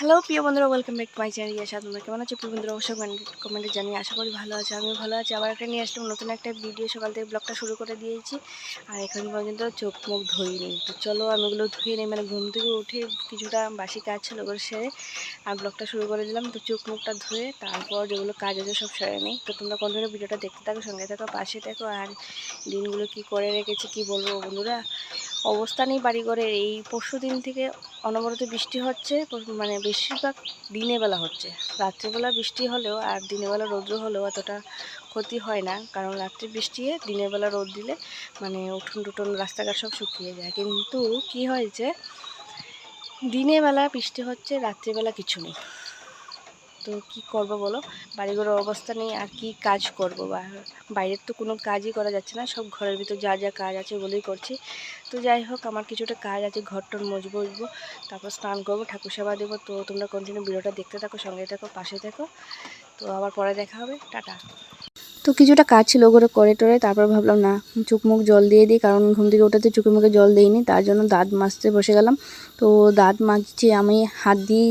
Hello প্রিয় বন্ধুরা welcome back my channel ইয়াসা তোমরা কেমন আছো? প্রিয় বন্ধুরা, অবশ্যই কমেন্টে জানিয়ে আশা করি ভালো আছে। আমি ভালো আছি। আবার একটা নিয়ে আসলাম নতুন একটা ভিডিও সকাল থেকে ব্লগটা শুরু করে দিয়েছি। আর এখন পর্যন্ত চোখ মুখ ধুইনি তো চলো, আমি ওগুলো ধুয়ে নিই। মানে ঘুম থেকে উঠে কিছুটা বাসি কাজ ছিল ওগুলো সেরে আর ব্লগটা শুরু করে দিলাম। তো চোখ মুখটা ধুয়ে তারপর যেগুলো কাজ আছে সব সেরে নিই। তো তোমরা কন্টিনিউ ভিডিওটা দেখতে থাকো, সঙ্গে থাকো, পাশে থাকো। আর দিনগুলো কি করে রেখেছি, কি বলব বন্ধুরা? অবস্থা নেই বাড়িঘরের এই পরশু দিন থেকে অনবরত বৃষ্টি হচ্ছে মানে বেশিরভাগ দিনের বেলা হচ্ছে। রাত্রিবেলা বৃষ্টি হলেও আর দিনের বেলা রৌদ্র হলেও অতটা ক্ষতি হয় না। কারণ রাত্রে বৃষ্টি দিনের বেলা রোদ দিলে মানে উঠোন টুটন রাস্তাঘাট সব শুকিয়ে যায়। কিন্তু কি হয়েছে? দিনের বেলা বৃষ্টি হচ্ছে, রাত্রিবেলা কিছু নেই। তো কি করব বলো? বাড়িঘরের অবস্থা নেই আর কি কাজ করব? বা বাইরের তো কোনো কাজই করা যাচ্ছে না, সব ঘরের ভিতর যা যা কাজ আছে ওগুলোই করছি। তো যাই হোক, আমার কিছুটা কাজ আছে ঘর টর মজবো উঠবো তারপর স্নান করব, ঠাকুর সেবা দেবো। তো তোমরা কন্টিনিউ ভিডিওটা দেখতে থাকো, সঙ্গে থাকো, পাশে থাকো। তো আবার পরে দেখা হবে। টাটা। তো কিছুটা কাজ ছিল ওগুলো করে টরে, তারপর ভাবলাম, না চোখ মুখ জল দিয়ে দিই, কারণ ঘুম থেকে ওঠাতে চোখে মুখে জল দিইনি, তার জন্য দাঁত মাজতে বসে গেলাম। তো দাঁত মাজছি আমি, হাত দিয়েই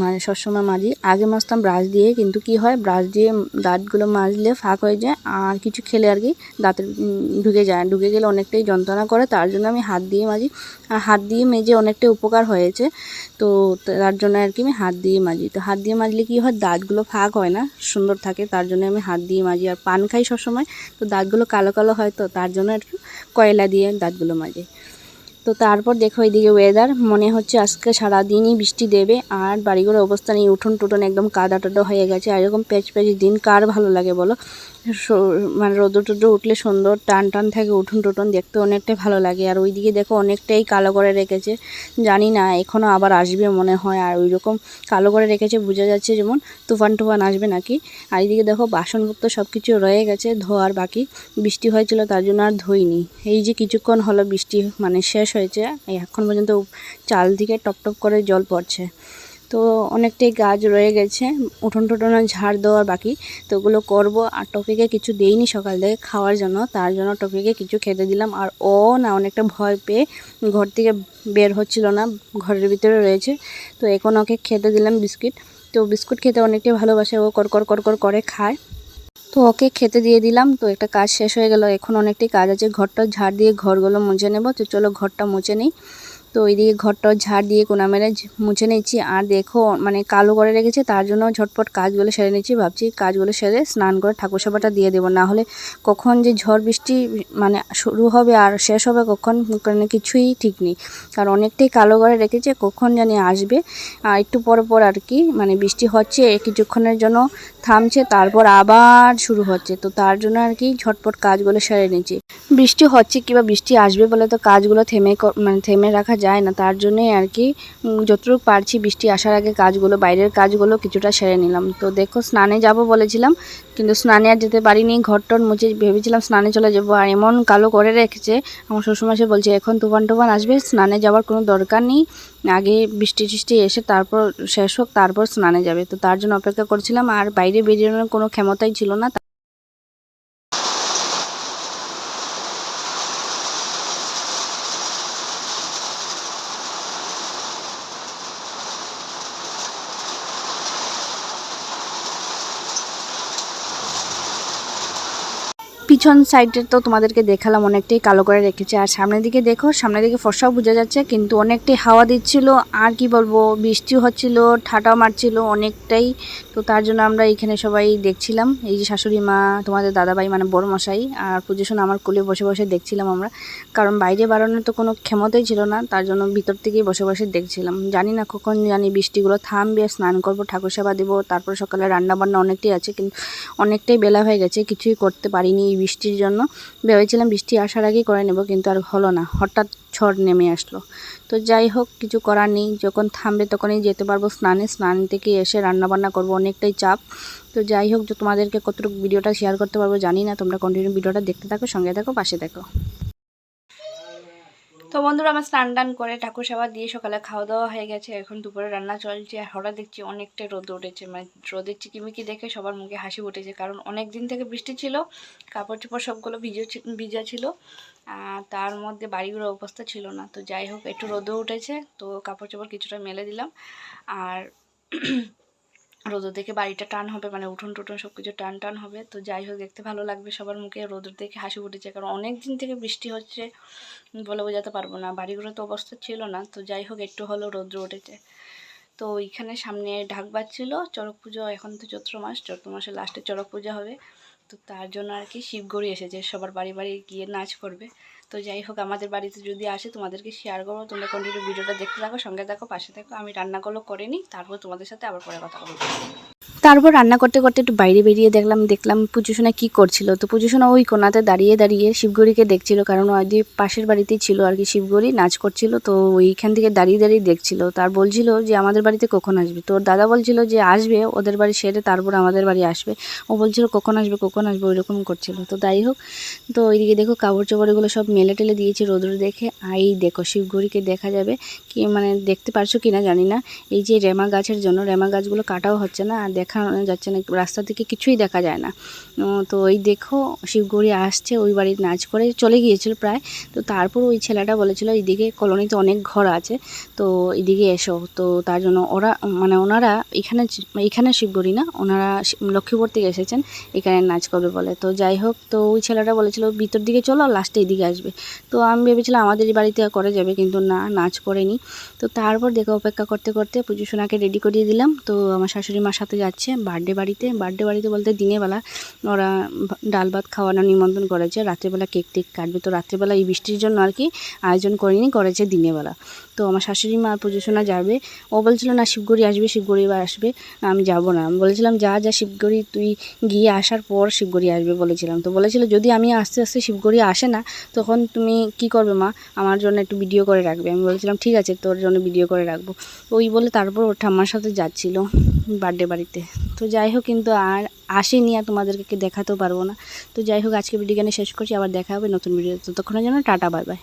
মানে সবসময় মাজি। আগে মাজতাম ব্রাশ দিয়ে, কিন্তু কি হয়, ব্রাশ দিয়ে দাঁতগুলো মাজলে ফাঁক হয়ে যায়, আর কিছু খেলে আর কি দাঁতের ঢুকে যায়। ঢুকে গেলে অনেকটাই যন্ত্রণা করে, তার জন্য আমি হাত দিয়ে মাজি। হাত দিয়ে মেজে অনেকটা উপকার হয়েছে। তো তার জন্য আর কি আমি হাত দিয়ে মাজি। তো হাত দিয়ে মাজলে কি হয়? দাঁতগুলো ফাঁক হয় না, সুন্দর থাকে। তার জন্য আমি হাত দিয়ে মাজি। আর পান খাই সবসময়, তো দাঁতগুলো কালো কালো হয়, তো তার জন্য আর কি কয়লা দিয়ে দাঁতগুলো মাজি। তো তারপর দেখো এইদিকে ওয়েদার মনে হচ্ছে আজকে সারাদিনই বৃষ্টি দেবে আর বাড়িগুলোর অবস্থা নেই, উঠোন টুটন একদম কাদা টাদা হয়ে গেছে আর এরকম প্যাচ প্যাচ দিন, কার ভালো লাগে বলো? মানে রোদ্র টোদ্র উঠলে সুন্দর, টান টান থাকে উঠোন টুটন দেখতে অনেকটাই ভালো লাগে। আর ওইদিকে দেখো অনেকটাই কালো করে রেখেছে, জানি না এখনও আবার আসবে মনে হয় আর ওই রকম কালো করে রেখেছে, বোঝা যাচ্ছে যেমন তুফান টুফান আসবে নাকি। আর এইদিকে দেখো বাসনপত্র সব কিছু রয়ে গেছে, ধোয়ার বাকি, বৃষ্টি হয়েছিল তার জন্য আর ধুইনি। এই যে কিছুক্ষণ হলো বৃষ্টি মানে শেষ হয়েছে। এখন পর্যন্ত চাল থেকে টপ টপ করে জল পড়ছে। তো অনেকটাই গাছ রয়ে গেছে। উঠোন টুটনে ঝাড় দেওয়ার বাকি। তো ওগুলো করব। আর টপিকে কিছু দেইনি সকাল থেকে খাওয়ার জন্য। তার জন্য টপিকে কিছু খেতে দিলাম। আর ও না অনেকটা ভয় পেয়ে ঘর থেকে বের হচ্ছিল না। ঘরের ভিতরে রয়েছে। তো এখন ওকে খেতে দিলাম বিস্কিট। তো বিস্কুট খেতে অনেকটাই ভালোবাসে। ও কর কর, করে খায়। তো ওকে খেতে দিয়ে দিলাম। তো একটা কাজ শেষ হয়ে গেল। এখন অনেকটাই কাজ আছে। ঘরটা ঝাড় দিয়ে ঘরগুলো মুছে নেব। তো চলো ঘরটা মুছে নিই। তো ওইদিকে ঘরটা ঝাড় দিয়ে কোনা মেরে মুছে নিচ্ছি। আর দেখো মানে কালো করে রেখেছে, তার জন্য ঝটপট কাজগুলো সেরে নিচ্ছি। ভাবছি কাজগুলো সেরে স্নান করে ঠাকুর সেবাটা দিয়ে দেবো। না হলে কখন যে ঝড় বৃষ্টি মানে শুরু হবে আর শেষ হবে কখন মানে কিছুই ঠিক নেই। কারণ অনেকটাই কালো করে রেখেছে, কখন জানি আসবে। আর একটু পর পর আর কি মানে বৃষ্টি হচ্ছে, কিছুক্ষণের জন্য থামছে, তারপর আবার শুরু হচ্ছে। তো তার জন্য আর কি ঝটপট কাজগুলো সেরে নিচ্ছি। বৃষ্টি হচ্ছে কিংবা বৃষ্টি আসবে বলে তো কাজগুলো থেমে মানে থেমে রাখা যায় না, তার জন্যই আর কি যতটুকু পারছি বৃষ্টি আসার আগে কাজগুলো, বাইরের কাজগুলো কিছুটা সেরে নিলাম। তো দেখো, স্নানে যাব বলেছিলাম, কিন্তু স্নানে আর যেতে পারিনি ঘর টর মুছে ভেবেছিলাম স্নানে চলে যাব। আর এমন কালো করে রেখেছে, আমার শ্বশুরমশাই বলছে, এখন তুফান টুফান আসবে, স্নানে যাওয়ার কোনো দরকার নেই। আগে বৃষ্টি টিষ্টি এসে তারপর শেষ হোক, তারপর স্নানে যাবে। তো তার জন্য অপেক্ষা করছিলাম, আর বাইরে বেরিয়ে কোনো ক্ষমতাই ছিল না পিছন সাইডে তো তোমাদেরকে দেখালাম অনেকটাই কালো করে রেখেছে। আর সামনের দিকে দেখো, সামনের দিকে ফর্সাও বোঝা যাচ্ছে, কিন্তু অনেকটাই হাওয়া দিচ্ছিল। আর কি বলব, বৃষ্টি হচ্ছিল, ঠাটাও মারছিল অনেকটাই। তো তার জন্য আমরা এখানে সবাই দেখছিলাম। এই যে শাশুড়ি মা, তোমাদের দাদাভাই মানে বড় মশাই আর পুজোশন আমার কোলে বসে বসে দেখছিলাম আমরা। কারণ বাইরে বাড়ানোর তো কোনো ক্ষমতাই ছিল না, তার জন্য ভিতর থেকেই বসে বসে দেখছিলাম। জানি না কখন জানি বৃষ্টিগুলো থামবে, স্নান করব, ঠাকুর সেবা দেবো, তারপর সকালে রান্না বান্না অনেকটাই আছে, কিন্তু অনেকটাই বেলা হয়ে গেছে, কিছুই করতে পারিনি এই বৃষ্টির জন্য। ভেবেছিলাম বৃষ্টি আসার আগেই করে নেব, কিন্তু আর হলো না। হঠাৎ ঝড় নেমে আসলো। তো যাই হোক, কিছু করার নেই। যখন থামবে তখনই যেতে পারব স্নানে। স্নান থেকে এসে রান্নাবান্না করব, অনেকটাই চাপ। তো যাই হোক, তোমাদেরকে কতটুকু ভিডিওটা শেয়ার করতে পারব জানি না। তোমরা কন্টিনিউ ভিডিওটা দেখতে থাকো, সঙ্গে থাকো, পাশে থাকো। তো বন্ধুরা আমার স্নান টান করে ঠাকুর সেবা দিয়ে সকালে খাওয়া দাওয়া হয়ে গেছে, এখন দুপুরে রান্না চলছে আর হঠাৎ দেখছি অনেকটাই রোদ উঠেছে। মানে রোদের চিকিমিকি দেখে সবার মুখে হাসি উঠেছে কারণ অনেক দিন থেকে বৃষ্টি ছিল, কাপড় চোপড় সবগুলো ভিজে ভিজা ছিল তার মধ্যে বাড়িগুলোর অবস্থা ছিল না। তো যাই হোক, একটু রোদও উঠেছে, তো কাপড় চোপড় কিছুটা মেলে দিলাম। আর রোদ দেখে বাড়িটা টান হবে মানে উঠোন টুঠোন সব কিছু টান টান হবে। তো যাই হোক, দেখতে ভালো লাগবে সবার মুখে রোদ দেখে হাসি ফুটেছে। কারণ অনেক দিন থেকে বৃষ্টি হচ্ছে বলে বোঝাতে পারব না। বাড়িগুলো তো অবস্থা ছিল না। তো যাই হোক, একটু হলেও রৌদ্র উঠেছে। তো ওইখানে সামনে ঢাক বাজছিল, চড়ক পুজো এখন তো চৈত্র মাস, চৈত্র মাসের লাস্টে চড়ক পূজা হবে। তো তার জন্য আর কি শিবগড়ি এসেছে। সবার বাড়ি বাড়ি গিয়ে নাচ করবে। তো যাই হোক, আমাদের বাড়িতে যদি আসে, তোমাদেরকে শেয়ার করব। তোমরা কন্টিনিউ ভিডিওটা দেখতে থাকো, সঙ্গে দেখো পাশে থাকো। আমি রান্নাগুলো করে নিই, তারপর তোমাদের সাথে আবার পরে কথা বলব। তারপর রান্না করতে করতে একটু বাইরে বেরিয়ে দেখলাম দেখলাম পুজো সোনা কী করছিল। তো পুজো সোনা ওই কোনাতে দাঁড়িয়ে দাঁড়িয়ে শিবগড়িকে দেখছিল, কারণ ওই পাশের বাড়িতেই ছিল আর কি শিবগড়ি, নাচ করছিল, তো ওইখান থেকে দাঁড়িয়ে দাঁড়িয়ে দেখছিল। তার বলছিল যে, আমাদের বাড়িতে কখন আসবে? তোর দাদা বলছিল যে, আসবে, ওদের বাড়ি সেরে তারপর আমাদের বাড়ি আসবে। ও বলছিল, কখন আসবে কখন আসবে? ওইরকম করছিল। তো যাই হোক, তো ওইদিকে দেখো কাপড় চোপড়গুলো সব মেলে টেলে দিয়েছে রোদ্র দেখে। আর এই দেখো, শিবগড়িকে দেখা যাবে কি মানে দেখতে পারছ কিনা জানি না। এই যে রেমা গাছের জন্য, রেমা গাছগুলো কাটাও হচ্ছে না, আর দেখা যাচ্ছে না রাস্তা থেকে কিছুই দেখা যায় না। তো ওই দেখো শিবগড়ি আসছে, ওই বাড়ির নাচ করে চলে গিয়েছিল প্রায়। তো তারপর ওই ছেলেটা বলেছিল, এইদিকে কলোনিতে অনেক ঘর আছে, তো এদিকে এসো। তো তার জন্য ওরা মানে ওনারা এখানে এখানে শিবগড়ি না, ওনারা লক্ষ্মীপুর থেকে এসেছেন, এখানে নাচ করবে বলে। তো যাই হোক, তো ওই ছেলেটা বলেছিল, ভিতর দিকে চলো লাস্টে এদিকে আসবে। তো আমি ভেবেছিলাম আমাদের বাড়িতে করে যাবে, কিন্তু না, নাচ করেনি। তো তারপর দেখে, অপেক্ষা করতে করতে পুজো সোনাকে রেডি করিয়ে দিলাম। তো আমার শাশুড়ি মার সাথে যাচ্ছে বার্থডে বাড়িতে বার্থডে বাড়িতে বলতে দিনের বেলা ওরা ডাল ভাত খাওয়ানো নিমন্ত্রণ করেছে, রাত্রেবেলা কেক টেক কাটবে। তো রাত্রেবেলা এই বৃষ্টির জন্য আর কি আয়োজন করেনি, করেছে দিনের বেলা তো আমার শাশুড়ি মা পুজো সোনা যাবে। ও বলছিল, না, শিবগড়ি আসবে, শিবগড়ি এবার আসবে। আমি যাব না। আমি বলেছিলাম, যা যা, শিবগড়ি, তুই গিয়ে আসার পর শিবগড়ি আসবে, বলেছিলাম। তো বলেছিল, যদি আমি আস্তে আস্তে শিবগড়ি আসে না, তখন তুমি কি করবে মা? আমার জন্য একটু ভিডিও করে রাখবে। আমি বলেছিলাম, ঠিক আছে, তোর জন্য ভিডিও করে রাখব। ওই বলে তারপর ওর ঠাম্মার সাথে যাচ্ছিল। বার্থডে বাড়িতে। তো যাই হোক কিন্তু আর আসেনি আর তোমাদেরকে দেখাতেও পারব না। তো যাই হোক আজকে ভিডিও শেষ করছি। আবার দেখা হবে নতুন ভিডিও ততক্ষণের জন্য টাটা বাই বাই